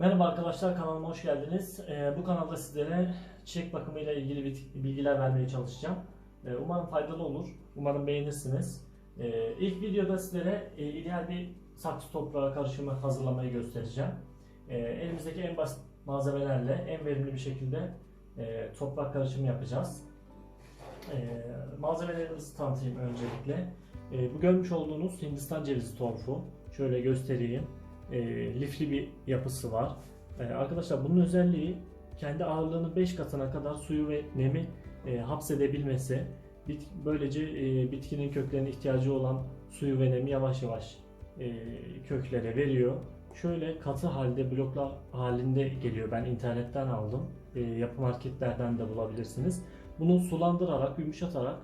Merhaba arkadaşlar kanalıma hoş geldiniz. Ee, bu kanalda sizlere çiçek bakımıyla ilgili bilgiler vermeye çalışacağım. Ee, umarım faydalı olur. Umarım beğenirsiniz. Ee, ilk videoda sizlere e, ideal bir saksı toprağı karışımı hazırlamayı göstereceğim. Ee, elimizdeki en basit malzemelerle en verimli bir şekilde e, toprak karışımı yapacağız. Ee, malzemelerimizi tanıtayım öncelikle. Ee, bu görmüş olduğunuz Hindistan cevizi torfu. Şöyle göstereyim e, lifli bir yapısı var. E, arkadaşlar bunun özelliği kendi ağırlığının 5 katına kadar suyu ve nemi e, hapsedebilmesi. Bit, böylece e, bitkinin köklerine ihtiyacı olan suyu ve nemi yavaş yavaş e, köklere veriyor. Şöyle katı halde bloklar halinde geliyor. Ben internetten aldım. E, yapı marketlerden de bulabilirsiniz. Bunu sulandırarak, yumuşatarak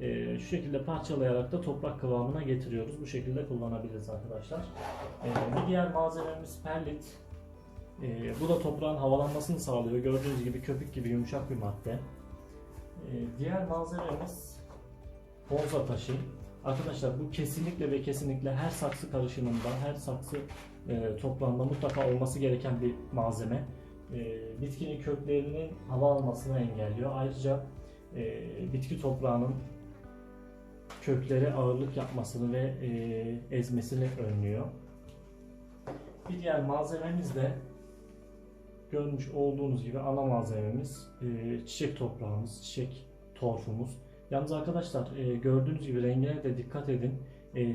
e, şu şekilde parçalayarak da toprak kıvamına getiriyoruz. Bu şekilde kullanabiliriz arkadaşlar. Ee, bir diğer malzememiz perlit. Ee, bu da toprağın havalanmasını sağlıyor. Gördüğünüz gibi köpük gibi yumuşak bir madde. Ee, diğer malzememiz bonza taşı. Arkadaşlar bu kesinlikle ve kesinlikle her saksı karışımında, her saksı e, toprağında mutlaka olması gereken bir malzeme. E, bitkinin köklerinin hava almasını engelliyor. Ayrıca e, bitki toprağının köklere ağırlık yapmasını ve e, ezmesini önlüyor. Bir diğer malzememiz de görmüş olduğunuz gibi ana malzememiz e, çiçek toprağımız, çiçek torfumuz. Yalnız arkadaşlar e, gördüğünüz gibi rengine de dikkat edin.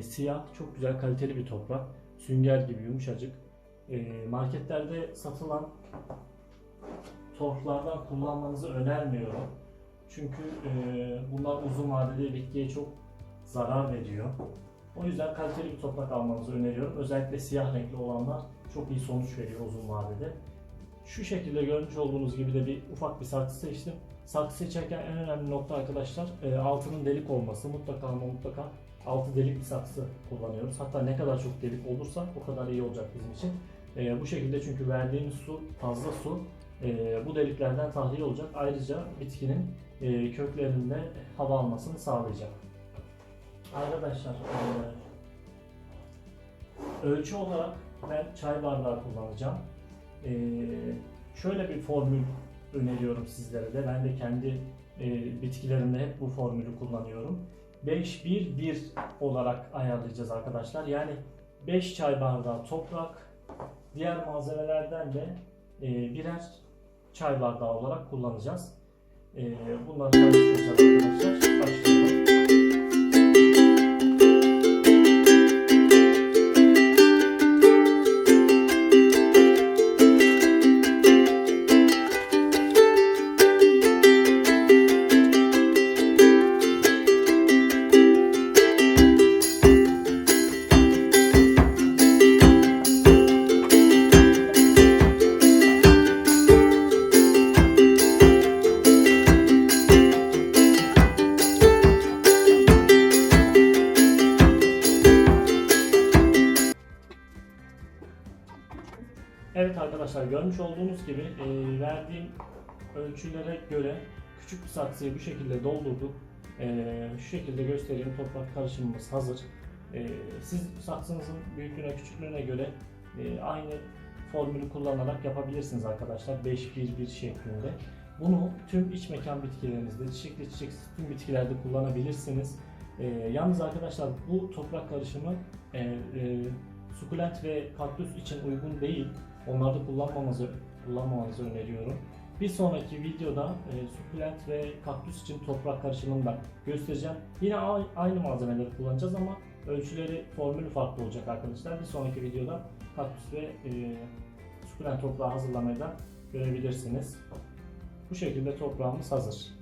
Siyah çok güzel kaliteli bir toprak. Sünger gibi yumuşacık. Marketlerde satılan torflardan kullanmanızı önermiyorum. Çünkü bunlar uzun vadede bitkiye çok zarar veriyor. O yüzden kaliteli bir toprak almanızı öneriyorum. Özellikle siyah renkli olanlar çok iyi sonuç veriyor uzun vadede. Şu şekilde görmüş olduğunuz gibi de bir ufak bir saksı seçtim. Saksı seçerken en önemli nokta arkadaşlar e, altının delik olması. Mutlaka ama mutlaka altı delik bir saksı kullanıyoruz. Hatta ne kadar çok delik olursa o kadar iyi olacak bizim için. E, bu şekilde çünkü verdiğimiz su fazla su e, bu deliklerden tahliye olacak. Ayrıca bitkinin köklerinde hava almasını sağlayacak. Arkadaşlar eee, ölçü olarak ben çay bardağı kullanacağım. Eee, şöyle bir formül öneriyorum sizlere de. Ben de kendi eee, bitkilerimde hep bu formülü kullanıyorum. 5-1-1 olarak ayarlayacağız arkadaşlar. Yani 5 çay bardağı toprak, diğer malzemelerden de birer çay bardağı olarak kullanacağız. Bunları karıştıracağız arkadaşlar. Başlayalım. Evet arkadaşlar görmüş olduğunuz gibi e, verdiğim ölçülere göre küçük bir saksıyı bu şekilde doldurduk. E, şu şekilde göstereyim toprak karışımımız hazır. E, siz saksınızın büyüklüğüne küçüklüğüne göre e, aynı formülü kullanarak yapabilirsiniz arkadaşlar 5-1-1 şeklinde. Bunu tüm iç mekan bitkilerinizde, çiçekli çiçeksiz tüm bitkilerde kullanabilirsiniz. E, yalnız arkadaşlar bu toprak karışımı e, e, sukulent ve kaktüs için uygun değil. Onları kullanmamanızı, kullanmamanızı öneriyorum. Bir sonraki videoda e, sukulent ve kaktüs için toprak karışımını da göstereceğim. Yine aynı malzemeleri kullanacağız ama ölçüleri, formülü farklı olacak arkadaşlar. Bir sonraki videoda kaktüs ve e, sukulent toprağı hazırlamayı da görebilirsiniz. Bu şekilde toprağımız hazır.